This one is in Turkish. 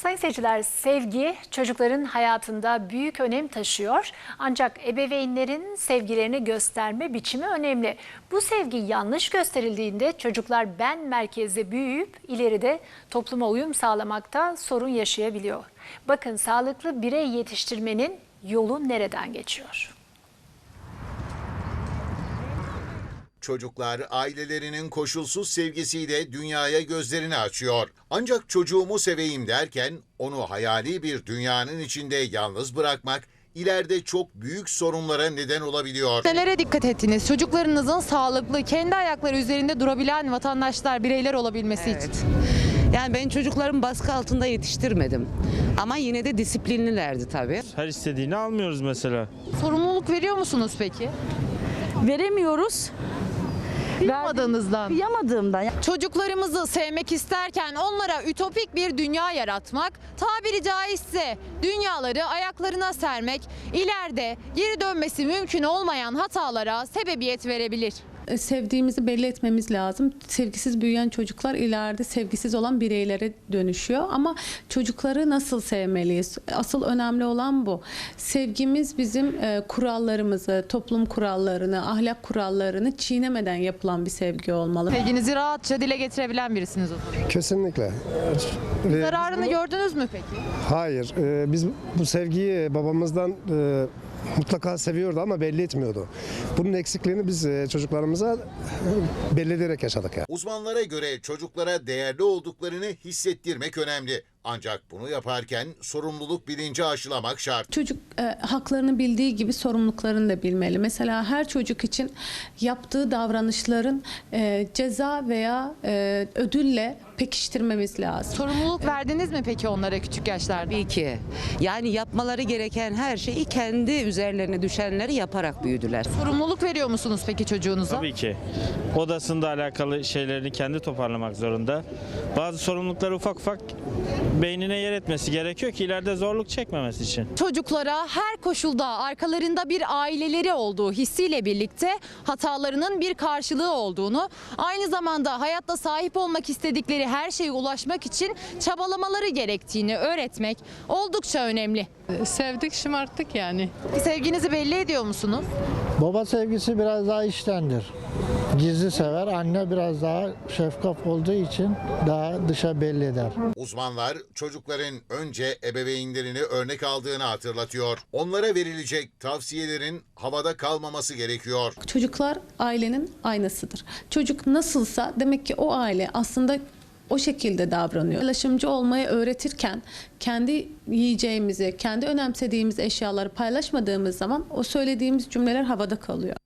Sayın seyirciler, sevgi çocukların hayatında büyük önem taşıyor. Ancak ebeveynlerin sevgilerini gösterme biçimi önemli. Bu sevgi yanlış gösterildiğinde çocuklar ben merkezde büyüyüp ileride topluma uyum sağlamakta sorun yaşayabiliyor. Bakın sağlıklı birey yetiştirmenin yolu nereden geçiyor? Çocuklar ailelerinin koşulsuz sevgisiyle dünyaya gözlerini açıyor. Ancak çocuğumu seveyim derken onu hayali bir dünyanın içinde yalnız bırakmak ileride çok büyük sorunlara neden olabiliyor. Nelere dikkat ettiniz? Çocuklarınızın sağlıklı, kendi ayakları üzerinde durabilen vatandaşlar, bireyler olabilmesi için. Yani ben çocuklarımı baskı altında yetiştirmedim. Ama yine de disiplinlilerdi tabii. Her istediğini almıyoruz mesela. Sorumluluk veriyor musunuz peki? veremiyoruz. Kıyamadığınızdan. Kıyamadığımdan. Çocuklarımızı sevmek isterken onlara ütopik bir dünya yaratmak, tabiri caizse dünyaları ayaklarına sermek, ileride geri dönmesi mümkün olmayan hatalara sebebiyet verebilir. E, sevdiğimizi belli etmemiz lazım. Sevgisiz büyüyen çocuklar ileride sevgisiz olan bireylere dönüşüyor. Ama çocukları nasıl sevmeliyiz? Asıl önemli olan bu. Sevgimiz bizim e, kurallarımızı, toplum kurallarını, ahlak kurallarını çiğnemeden yapılan bir sevgi olmalı. Sevginizi rahatça dile getirebilen birisiniz o zaman. Kesinlikle. Ee, Zararını gördünüz mü peki? Hayır. e, Biz bu sevgiyi babamızdan e, mutlaka seviyordu ama belli etmiyordu. Bunun eksikliğini biz e, çocuklarımıza e, belli ederek yaşadık yani. Uzmanlara göre çocuklara değerli olduklarını hissettirmek önemli. Ancak bunu yaparken sorumluluk bilinci aşılamak şart. Çocuk e, haklarını bildiği gibi sorumluluklarını da bilmeli. Mesela her çocuk için yaptığı davranışların e, ceza veya e, ödülle pekiştirmemiz lazım. Sorumluluk verdiniz mi peki onlara küçük yaşlarda? Tabii ki. Yani yapmaları gereken her şeyi kendi üzerlerine düşenleri yaparak büyüdüler. Sorumluluk veriyor musunuz peki çocuğunuza? Tabii ki. Odasında alakalı şeylerini kendi toparlamak zorunda. Bazı sorumlulukları ufak ufak beynine yer etmesi gerekiyor ki ileride zorluk çekmemesi için. Çocuklara her koşulda arkalarında bir aileleri olduğu hissiyle birlikte hatalarının bir karşılığı olduğunu, aynı zamanda hayatta sahip olmak istedikleri her şeye ulaşmak için çabalamaları gerektiğini öğretmek oldukça önemli. Sevdik şımarttık yani. Sevginizi belli ediyor musunuz? Baba sevgisi biraz daha içtendir. Gizli sever. Anne biraz daha şefkaf olduğu için daha dışa belli eder. Uzmanlar çocukların önce ebeveynlerini örnek aldığını hatırlatıyor. Onlara verilecek tavsiyelerin havada kalmaması gerekiyor. Çocuklar ailenin aynasıdır. Çocuk nasılsa demek ki o aile aslında o şekilde davranıyor. Paylaşımcı olmayı öğretirken kendi yiyeceğimizi, kendi önemsediğimiz eşyaları paylaşmadığımız zaman o söylediğimiz cümleler havada kalıyor.